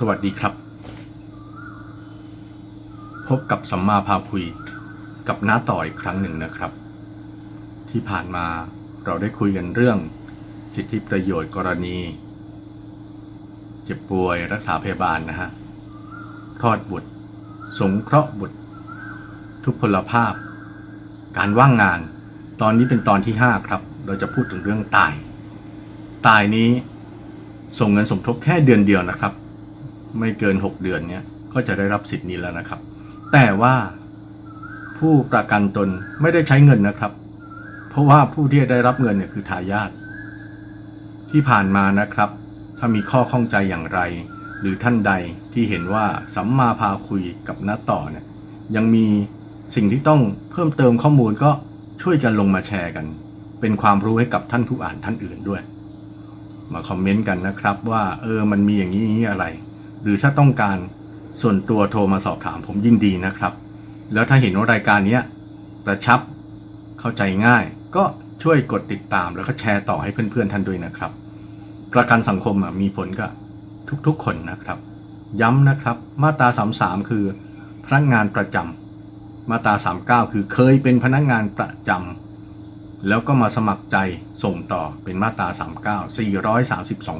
สวัสดีครับ พบกับสัมมาพาคุยกับน้าต่ออีกครั้งหนึ่งนะครับ ที่ผ่านมาเราได้คุยกันเรื่อง สิทธิประโยชน์กรณี เจ็บป่วยรักษาพยาบาลนะฮะคลอดบุตร สงเคราะห์บุตร ทุพพลภาพ การว่างงาน ตอนนี้เป็นตอนที่ 5 ครับ เราจะพูดถึงเรื่องตาย ตายนี้ส่งเงินสมทบแค่เดือนเดียวนะครับ ไม่เกิน 6 เดือนเนี้ยก็จะได้รับสิทธิ์นี้แล้วนะครับ แต่ว่าผู้ประกันตนไม่ได้ใช้เงินนะครับ เพราะว่าผู้ที่ได้รับเงินเนี่ยคือทายาทที่ผ่านมานะครับ ถ้ามีข้อข้องใจอย่างไร หรือท่านใดที่เห็นว่าสัมมาพาคุยกับน้าต่อเนี่ยยังมีสิ่งที่ต้องเพิ่มเติมข้อมูลก็ช่วยกันลงมาแชร์กัน เป็นความรู้ให้กับท่านผู้อ่านท่านอื่นด้วย มาคอมเมนต์กันนะครับว่าเออมันมีอย่างนี้อย่างนี้อะไร หรือถ้าต้องการส่วนตัวโทรมาสอบถามผมยินดีนะครับ แล้วถ้าเห็นว่ารายการนี้กระชับเข้าใจง่าย ก็ช่วยกดติดตามแล้วก็แชร์ต่อให้เพื่อนๆท่านด้วยนะครับ ประกันสังคมมีผลกับทุกๆคนนะครับ ย้ำนะครับมาตรา 33 คือพนักงานประจำมาตรา 39 คือเคยเป็นพนักงานประจำแล้วก็มาสมัครใจส่งต่อเป็นมาตรา 39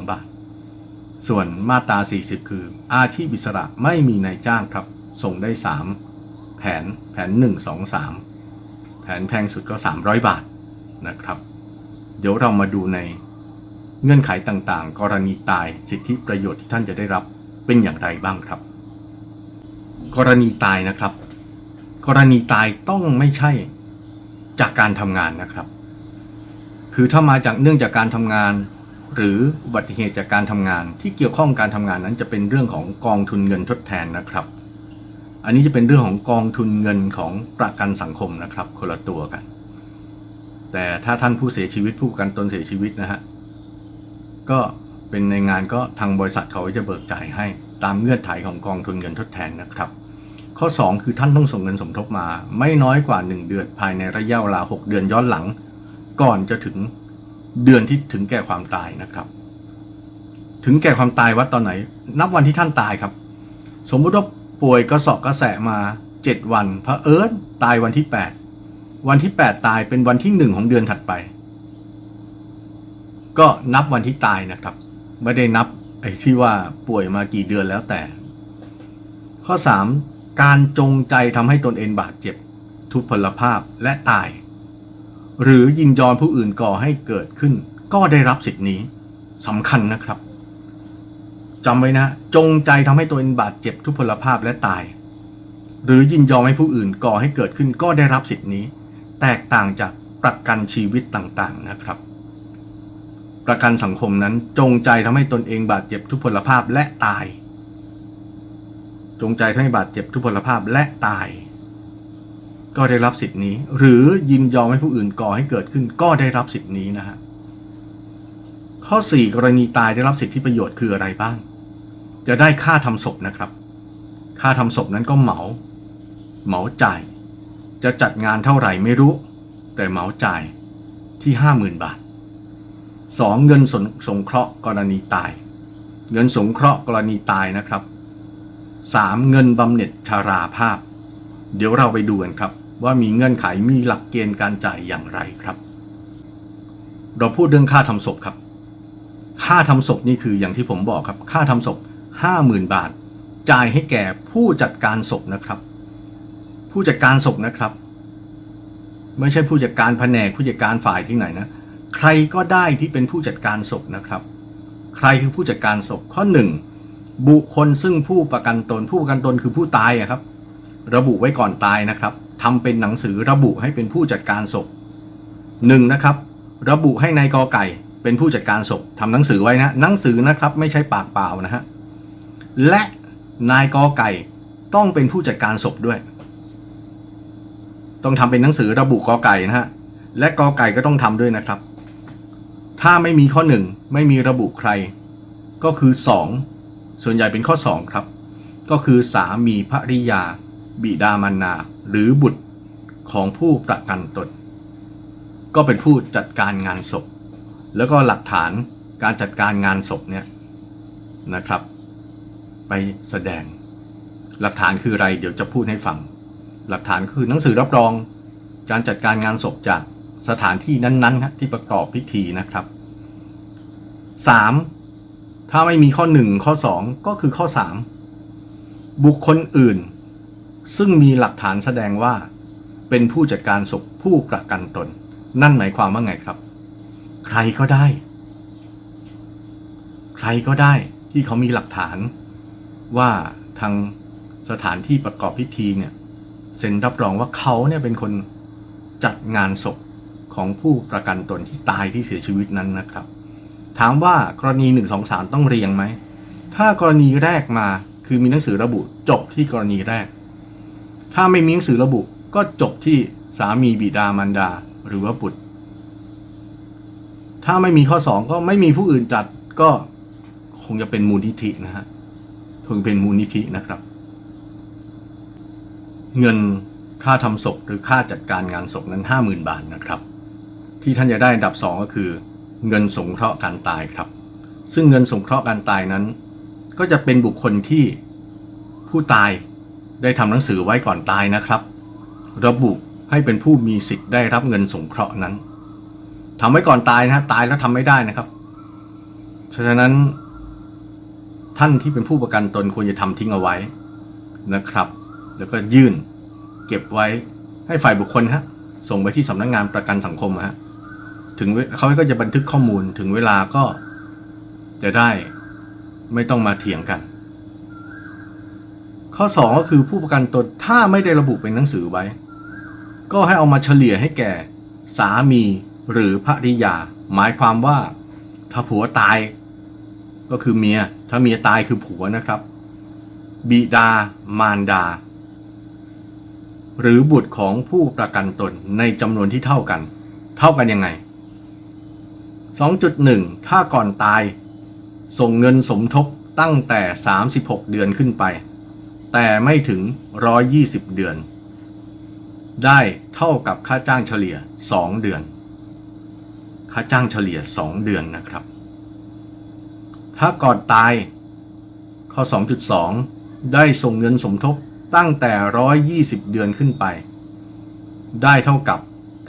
432 บาท ส่วนมาตรา 40 คือ อาชีพอิสระไม่มีนายจ้างครับ ส่งได้ 3 แผนแผน 1 2 3 แผนแพงสุดก็ 300 บาทนะครับ เดี๋ยวเรามาดูในเงื่อนไขต่างๆ กรณีตายสิทธิประโยชน์ที่ท่านจะได้รับเป็นอย่างไรบ้างครับ กรณีตายนะครับ กรณีตายต้องไม่ใช่จากการทำงานนะครับ คือถ้ามาจากเนื่องจากการทำงาน หรืออุบัติเหตุจากการทำงานที่เกี่ยวข้องการทำงานนั้นจะเป็นเรื่องของกองทุนเงินทดแทนนะครับ อันนี้จะเป็นเรื่องของกองทุนเงินของประกันสังคมนะครับ คนละตัวกัน แต่ถ้าท่านผู้เสียชีวิตผู้ประกันตนเสียชีวิตนะฮะก็เป็นในงานก็ทางบริษัทเขาจะเบิกจ่ายให้ตามเงื่อนไขของกองทุนเงินทดแทนนะครับ ข้อ 2 คือท่านต้องส่งเงินสมทบมา ไม่น้อยกว่า 1 เดือนภายในระยะเวลา 6 เดือนย้อนหลัง ก่อนจะถึง เดือนที่ถึงแก่ความตายนะครับ ถึงแก่ความตายวัดตอนไหน นับวันที่ท่านตายครับ สมมุติว่าป่วยกระสอบกระแสมา7วันพระเอิญตายวันที่8วันที่8ตายเป็นวันที่1ของเดือนถัดไป ก็นับวันที่ตายนะครับ ไม่ได้นับไอ้ที่ว่าป่วยมากี่เดือนแล้วแต่ ข้อ3การจงใจทำให้ตนเองบาดเจ็บ ทุพพลภาพและตาย หรือยินยอมผู้อื่นก่อให้เกิดขึ้น ก็ได้รับสิทธินี้สำคัญนะครับจำไว้นะ จงใจทำให้ตัวเองบาดเจ็บทุพพลภาพและตาย หรือยินยอมให้ผู้อื่นก่อให้เกิดขึ้นก็ได้รับสิทธินี้ แตกต่างจากประกันชีวิตต่างๆนะครับ ประกันสังคมนั้นจงใจทำให้ตนเองบาดเจ็บทุพพลภาพและตาย จงใจทำให้บาดเจ็บทุพพลภาพและตาย ก็ได้รับสิทธินี้ หรือยินยอมให้ผู้อื่นก่อให้เกิดขึ้น ก็ได้รับสิทธินี้นะฮะข้อ 4 กรณีตายได้รับสิทธิประโยชน์คืออะไรบ้าง จะได้ค่าทำศพนะครับ ค่าทำศพนั้นก็เหมา เหมาจ่าย จะจัดงานเท่าไหร่ไม่รู้ แต่เหมาจ่ายที่ 50,000 บาท 2. เงินสงสงเคราะห์กรณีตาย เงินสงเคราะห์กรณีตายนะครับ 3. เงินบำเหน็จชาราภาพ เดี๋ยวเราไปดูกันครับ ว่ามีเงื่อนไขมีหลักเกณฑ์การจ่ายอย่างไรครับ เราพูดเรื่องค่าทำศพครับ ค่าทำศพนี่คืออย่างที่ผมบอกครับ ค่าทำศพ 50,000 บาท จ่ายให้แก่ผู้จัดการศพนะครับ ผู้จัดการศพนะครับ ไม่ใช่ผู้จัดการแผนกผู้จัดการฝ่ายที่ไหนนะ ใครก็ได้ที่เป็นผู้จัดการศพนะครับ ใครคือผู้จัดการศพข้อหนึ่งบุคคลซึ่งผู้ประกันตน ผู้ประกันตนคือผู้ตายอะครับ ระบุไว้ก่อนตายนะครับ ทำเป็นหนังสือระบุให้เป็นผู้จัดการศพหนึ่งนะครับ ระบุให้นายกอไก่เป็นผู้จัดการศพทำหนังสือไว้นะหนังสือนะครับไม่ใช่ปากเปล่านะฮะและนายกอไก่ต้องเป็นผู้จัดการศพด้วย ต้องทำเป็นหนังสือระบุกอไก่นะฮะและกอไก่ก็ต้องทำด้วยนะครับ ถ้าไม่มีข้อหนึ่งไม่มีระบุใคร ก็คือสองส่วนใหญ่เป็นข้อ 2 ครับ ก็คือสามีภริยา บิดามารดาหรือบุตรของผู้ประกันตน ก็เป็นผู้จัดการงานศพ แล้วก็หลักฐานการจัดการงานศพเนี่ยนะครับ ไปแสดง หลักฐานคืออะไรเดี๋ยวจะพูดให้ฟัง หลักฐานคือหนังสือรับรอง การจัดการงานศพจากสถานที่นั้นๆครับที่ประกอบพิธีนะครับ 3. ถ้าไม่มีข้อ 1 ข้อ 2 ก็คือข้อ 3 บุคคลอื่น ซึ่งมีหลักฐานแสดงว่าเป็นผู้จัดการศพผู้ประกันตน นั่นหมายความว่าไงครับ ใครก็ได้ ใครก็ได้ที่เขามีหลักฐาน ว่าทางสถานที่ประกอบพิธีเนี่ยเซ็นรับรองว่าเขาเนี่ยเป็นคนจัดงานศพของผู้ประกันตนที่ตายที่เสียชีวิตนั้นนะครับ ถามว่ากรณี 1 2 3 ต้องเรียงไหม ถ้ากรณีแรกมาคือมีหนังสือระบุจบที่กรณีแรก ถ้าไม่มีหนังสือระบุก็จบที่สามีบิดามารดาหรือว่าบุตร ถ้าไม่มีข้อ 2 ก็ไม่มีผู้อื่นจัดก็คงจะเป็นมูลนิธินะฮะคงเป็นมูลนิธินะครับ เงินค่าทำศพหรือค่าจัดการงานศพนั้น 50,000 บาทนะครับ ที่ท่านจะได้อันดับ 2 ก็คือ เงินสงเคราะห์การตายครับ ซึ่งเงินสงเคราะห์การตายนั้น ก็จะเป็นบุคคลที่ผู้ตาย ได้ทำหนังสือไว้ก่อนตายนะครับ ระบุให้เป็นผู้มีสิทธิ์ได้รับเงินสงเคราะห์นั้นทำไว้ก่อนตายนะฮะตายแล้วทำไม่ได้นะครับฉะนั้น ท่านที่เป็นผู้ประกันตนควรจะทำทิ้งเอาไว้นะครับ แล้วก็ยื่น เก็บไว้ให้ฝ่ายบุคคลฮะส่งไปที่สำนักงานประกันสังคมฮะถึงเวเขาก็จะบันทึกข้อมูลถึงเวลาก็จะได้ไม่ต้องมาเถียงกัน ข้อ 2 ก็คือผู้ประกันตนถ้าไม่ได้ระบุเป็นหนังสือไว้ ก็ให้เอามาเฉลี่ยให้แก่สามีหรือภริยา หมายความว่าถ้าผัวตายก็คือเมีย ถ้าเมียตายคือผัวนะครับ บิดามารดา หรือบุตรของผู้ประกันตนในจำนวนที่เท่ากัน เท่ากันยังไง 2.1 ถ้าก่อนตาย ส่งเงินสมทบตั้งแต่ 36 เดือนขึ้นไป แต่ไม่ถึง 120 เดือน ได้เท่ากับค่าจ้างเฉลี่ย 2 เดือน ค่าจ้างเฉลี่ย 2 เดือนนะครับ ถ้าก่อนตายข้อ 2.2 ได้ส่งเงินสมทบตั้งแต่ 120 เดือนขึ้นไป ได้เท่ากับ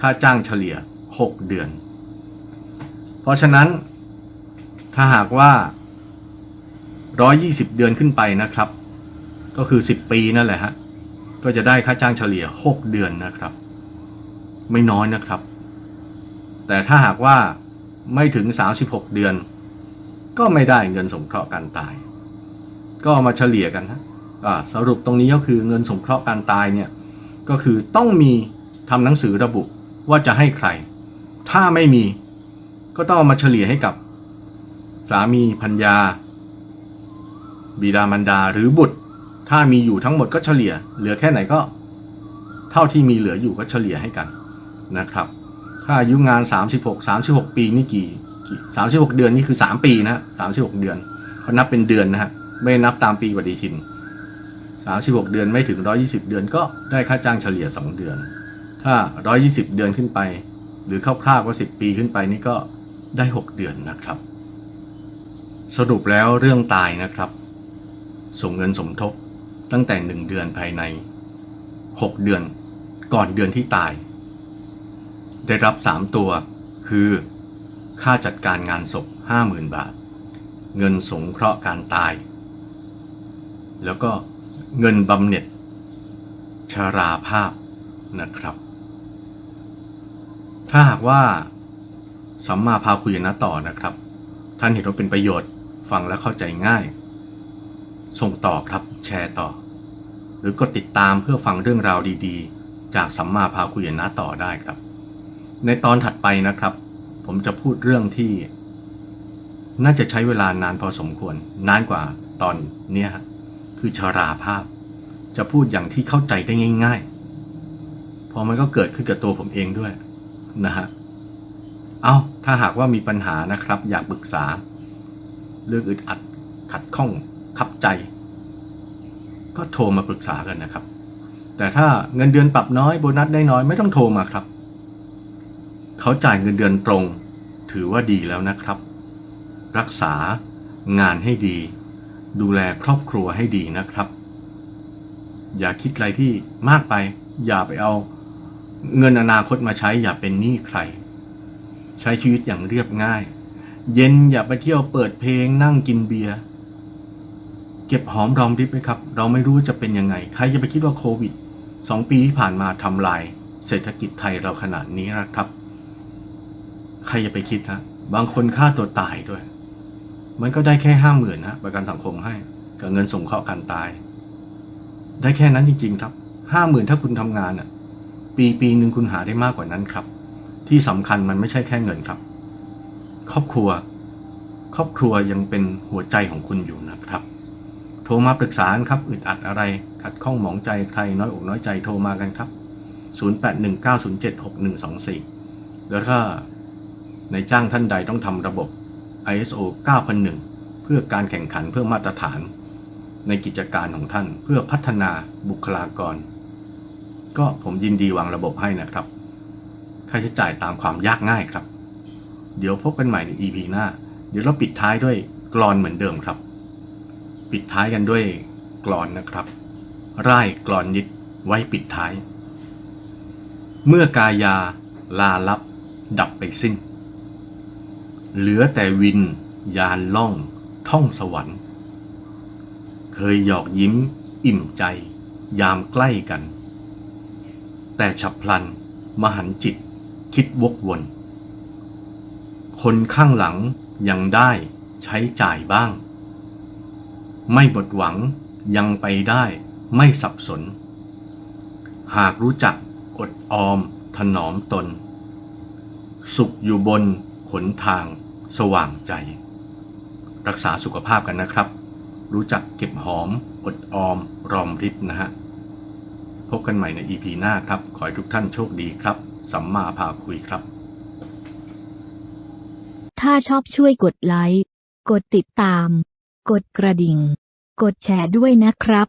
ค่าจ้างเฉลี่ย 6 เดือน เพราะฉะนั้น ถ้าหากว่า 120 เดือนขึ้นไปนะครับ ก็คือ 10 ปีนั่นแหละฮะก็จะได้ค่าจ้างเฉลี่ย 6 เดือนนะครับ ไม่น้อยนะครับ แต่ถ้าหากว่าไม่ถึง 36 เดือน ก็ไม่ได้เงินสงเคราะห์การตาย ก็มาเฉลี่ยกันนะอ่าสรุปตรงนี้ก็คือเงินสงเคราะห์การตายเนี่ยก็คือต้องมีทำหนังสือระบุว่าจะให้ใคร ถ้าไม่มีก็ต้องมาเฉลี่ยให้กับ สามีพัญญา บิดามารดาหรือบุตร ถ้ามีอยู่ทั้งหมดก็เฉลี่ย เหลือแค่ไหนก็ เท่าที่มีเหลืออยู่ก็เฉลี่ยให้กันนะครับ ถ้าอายุงาน 36 36 ปีนี่กี่กี่36 เดือนนี่คือ 3 ปีนะ36 เดือนเขานับเป็นเดือนนะฮะไม่นับตามปีปฏิทิน 36 เดือนไม่ถึง 120 เดือนก็ได้ค่าจ้างเฉลี่ย 2 เดือน ถ้า 120 เดือนขึ้นไป หรือคร่าวๆว่า10 ปีขึ้นไปนี่ก็ได้ 6 เดือนนะครับ สรุปแล้วเรื่องตายนะครับ ส่งเงินสมทบ ตั้งแต่1เดือนภายใน6เดือนก่อนเดือนที่ตาย ได้รับ3ตัวคือค่าจัดการงานศพ50,000บาท เงินสงเคราะห์การตาย แล้วก็เงินบำเหน็จชราภาพนะครับ ถ้าหากว่าสัมมาพาคุยนะต่อนะครับ ท่านเห็นว่าเป็นประโยชน์ฟังและเข้าใจง่าย ส่งต่อครับแชร์ต่อ หรือกดติดตามเพื่อฟังเรื่องราวดีๆ จากสัมมาพาคุยนะต่อได้ครับ ในตอนถัดไปนะครับ ผมจะพูดเรื่องที่ น่าจะใช้เวลานานพอสมควร นานกว่าตอนเนี้ยคือชาราภาพ จะพูดอย่างที่เข้าใจได้ง่าย ๆ พอมันก็เกิดขึ้นกับตัวผมเองด้วยนะฮะเอาถ้าหากว่ามีปัญหานะครับ อยากปรึกษา เรื่องอึดอัดขัดข้อง ขับใจ ก็โทรมาปรึกษากันนะครับ แต่ถ้าเงินเดือนปรับน้อยโบนัสได้น้อยไม่ต้องโทรมาครับ เขาจ่ายเงินเดือนตรง ถือว่าดีแล้วนะครับ รักษางานให้ดี ดูแลครอบครัวให้ดีนะครับ อย่าคิดอะไรที่มากไป อย่าไปเอาเงินอนาคตมาใช้อย่าเป็นหนี้ใคร ใช้ชีวิตอย่างเรียบง่าย เย็นอย่าไปเที่ยวเปิดเพลงนั่งกินเบียร์ เก็บหอมรอมริบไหมครับ เราไม่รู้จะเป็นยังไง ใครจะไปคิดว่าโควิดสองปีที่ผ่านมาทำลาย เศรษฐกิจไทยเราขนาดนี้นะครับ ใครจะไปคิดฮะบางคนฆ่าตัวตายด้วย มันก็ได้แค่ห้าหมื่นนะประกันสังคมให้ กับเงินส่งเคราะห์การตาย ได้แค่นั้นจริง ๆ ครับห้าหมื่นถ้าคุณทำงานอะ ปีปีหนึ่งคุณหาได้มากกว่านั้นครับ ที่สำคัญมันไม่ใช่แค่เงินครับ ครอบครัว ครอบครัวยังเป็นหัวใจของคุณอยู่นะครับ โทรมาปรึกษาครับอึดอัดอะไร ขัดข้องหมองใจใครน้อยอกน้อยใจโทรมากันครับ 0819076124 แล้วถ้าในจ้างท่านใดต้องทำระบบ ISO 9001 เพื่อการแข่งขันเพื่อมาตรฐาน ในกิจการของท่านเพื่อพัฒนาบุคลากร ก็ผมยินดีวางระบบให้นะครับค่าใช้จ่ายตามความยากง่ายครับ เดี๋ยวพบกันใหม่ใน EP หน้า เดี๋ยวเราปิดท้ายด้วยกรอนเหมือนเดิมครับ ปิดท้ายกันด้วยกรอนนะครับร่ายกรอนนิดไว้ปิดท้าย เมื่อกายาลาลับดับไปสิ้น เหลือแต่วินยานล่องท่องสวรรค์ เคยหยอกยิ้มอิ่มใจ ยามใกล้กัน แต่ฉับพลันมหันจิตคิดวกวน คนข้างหลังยังได้ใช้จ่ายบ้าง ไม่หมดหวังยังไปได้ไม่สับสน หากรู้จักอดออมถนอมตน สุขอยู่บนหนทางสว่างใจ รักษาสุขภาพกันนะครับ รู้จักเก็บหอม อดออม รอมริบนะฮะ พบกันใหม่ใน EP หน้าครับ ขอให้ทุกท่านโชคดีครับ สัมมาพาคุยครับ ถ้าชอบช่วยกดไลค์ กดติดตาม กดกระดิ่ง กดแชร์ด้วยนะครับ